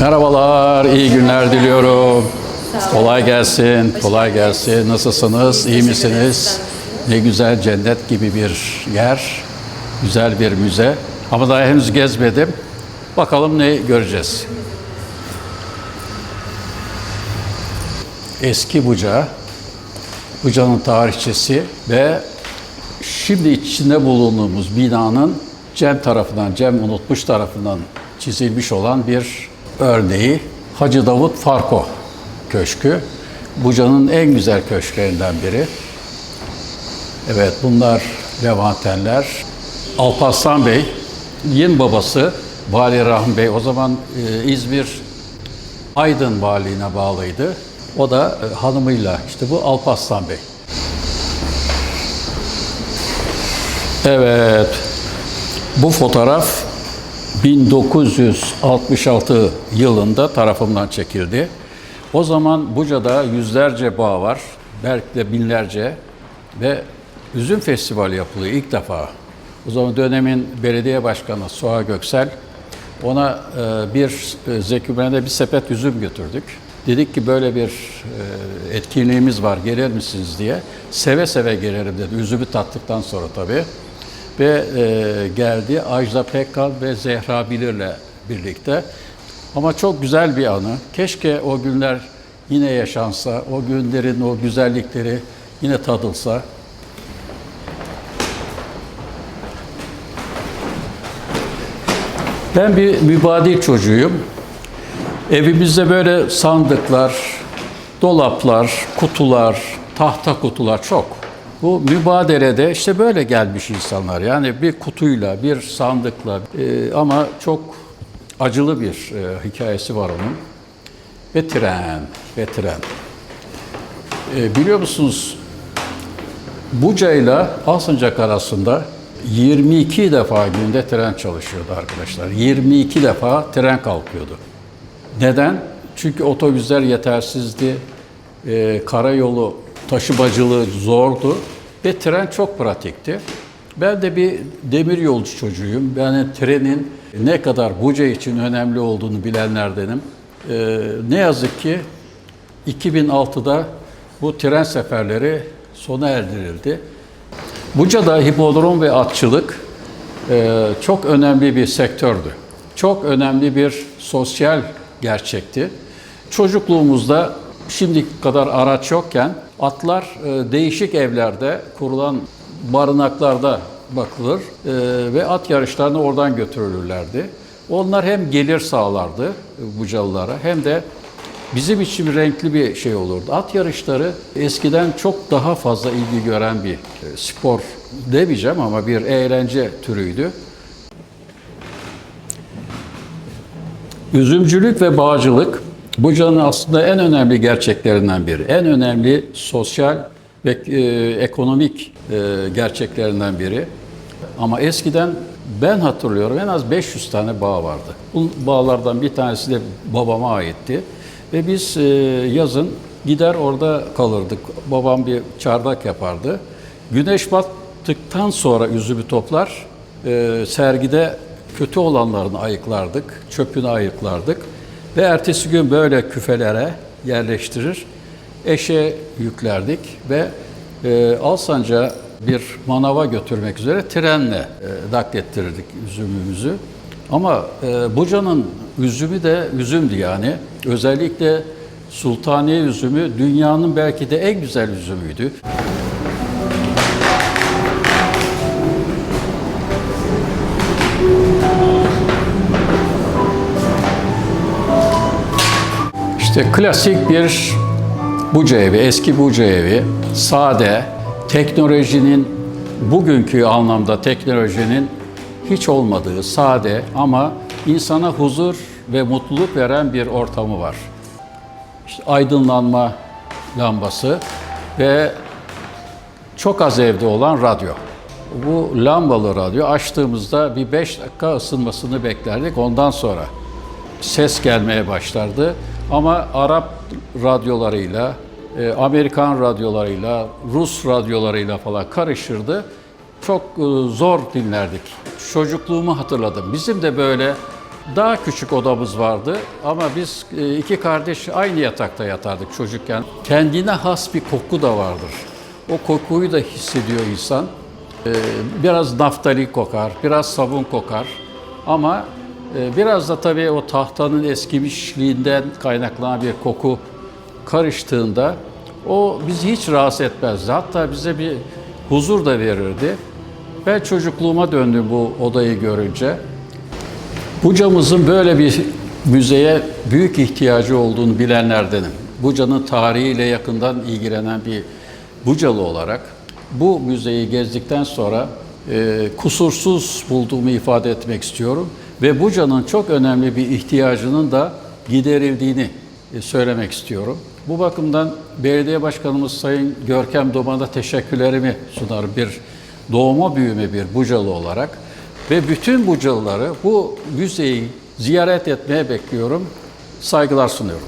Merhabalar, iyi günler diliyorum. Kolay gelsin, kolay gelsin. Nasılsınız, iyi misiniz? Ne güzel cennet gibi bir yer, güzel bir müze. Ama daha henüz gezmedim. Bakalım ne göreceğiz. Eski Buca, Buca'nın tarihçesi ve şimdi içinde bulunduğumuz binanın Cem tarafından, Cem Unutmuş tarafından çizilmiş olan bir örneği Hacı Davut Farko Köşkü. Buca'nın en güzel köşklerinden biri. Evet bunlar Levantenler. Alparslan Bey, yin babası Vali Rahmi Bey o zaman e, İzmir Aydın Valiliğine bağlıydı. O da e, hanımıyla işte bu Alparslan Bey. Evet. Bu fotoğraf 1966 yılında tarafımdan çekildi. O zaman Buca'da yüzlerce bağ var, belki de binlerce ve üzüm festivali yapılıyor ilk defa. O zaman dönemin belediye başkanı Suha Göksel ona e, bir e, Zeki Müren'de bir sepet üzüm götürdük. Dedik ki böyle bir e, etkinliğimiz var, gelir misiniz diye. Seve seve gelirim dedi, üzümü tattıktan sonra tabii. Ve e, geldi Ajda Pekkan ve Zehra Bilir'le birlikte. Ama çok güzel bir anı. Keşke o günler yine yaşansa, o günlerin o güzellikleri yine tadılsa. Ben bir mübadil çocuğuyum. Evimizde böyle sandıklar, dolaplar, kutular, tahta kutular çok. Bu mübadelede işte böyle gelmiş insanlar. Yani bir kutuyla, bir sandıkla e, ama çok acılı bir e, hikayesi var onun. Ve tren, ve tren. E, biliyor musunuz Buca ile Alsancak arasında 22 defa günde tren çalışıyordu arkadaşlar. 22 defa tren kalkıyordu. Neden? Çünkü otobüsler yetersizdi, e, karayolu taşımacılığı zordu ve tren çok pratikti. Ben de bir demir yolcu çocuğuyum. Yani trenin ne kadar Buca için önemli olduğunu bilenlerdenim. E, ne yazık ki 2006'da bu tren seferleri sona erdirildi. Buca'da hipodrom ve atçılık e, çok önemli bir sektördü. Çok önemli bir sosyal gerçekti. Çocukluğumuzda şimdiki kadar araç yokken atlar e, değişik evlerde kurulan barınaklarda bakılır e, ve at yarışlarına oradan götürülürlerdi. Onlar hem gelir sağlardı Bucalılara hem de bizim için renkli bir şey olurdu. At yarışları eskiden çok daha fazla ilgi gören bir e, spor demeyeceğim ama bir eğlence türüydü. Üzümcülük ve bağcılık Buca'nın aslında en önemli gerçeklerinden biri. En önemli sosyal ve e, ekonomik e, gerçeklerinden biri. Ama eskiden ben hatırlıyorum en az 500 tane bağ vardı. Bu bağlardan bir tanesi de babama aitti. Ve biz e, yazın gider orada kalırdık. Babam bir çardak yapardı. Güneş battıktan sonra üzümü toplar, e, sergide kötü olanlarını ayıklardık, çöpünü ayıklardık. Ve ertesi gün böyle küfelere yerleştirir, eşe yüklerdik ve e, Alsanca bir manava götürmek üzere trenle e, naklettirirdik üzümümüzü. Ama e, Buca'nın üzümü de üzümdü yani. Özellikle Sultaniye üzümü dünyanın belki de en güzel üzümüydü. İşte klasik bir Buca evi, eski Buca evi, sade, teknolojinin bugünkü anlamda teknolojinin hiç olmadığı sade ama insana huzur ve mutluluk veren bir ortamı var. İşte aydınlanma lambası ve çok az evde olan radyo. Bu lambalı radyo açtığımızda bir 5 dakika ısınmasını beklerdik. Ondan sonra ses gelmeye başlardı. Ama Arap radyolarıyla, e, Amerikan radyolarıyla, Rus radyolarıyla falan karışırdı. Çok e, zor dinlerdik. Çocukluğumu hatırladım. Bizim de böyle daha küçük odamız vardı ama biz e, iki kardeş aynı yatakta yatardık çocukken. Kendine has bir koku da vardır. O kokuyu da hissediyor insan. Biraz naftali kokar, biraz sabun kokar ama biraz da tabii o tahtanın eskimişliğinden kaynaklanan bir koku karıştığında o bizi hiç rahatsız etmezdi. Hatta bize bir huzur da verirdi. Ben çocukluğuma döndüm bu odayı görünce. Buca'mızın böyle bir müzeye büyük ihtiyacı olduğunu bilenlerdenim. Buca'nın tarihiyle yakından ilgilenen bir Bucalı olarak bu müzeyi gezdikten sonra e, kusursuz bulduğumu ifade etmek istiyorum. Ve Buca'nın çok önemli bir ihtiyacının da giderildiğini e, söylemek istiyorum. Bu bakımdan belediye başkanımız Sayın Görkem Doman'a teşekkürlerimi sunarım. Bir doğma büyüme bir Bucalı olarak. Ve bütün Bucalıları bu müzeyi ziyaret etmeye bekliyorum. Saygılar sunuyorum.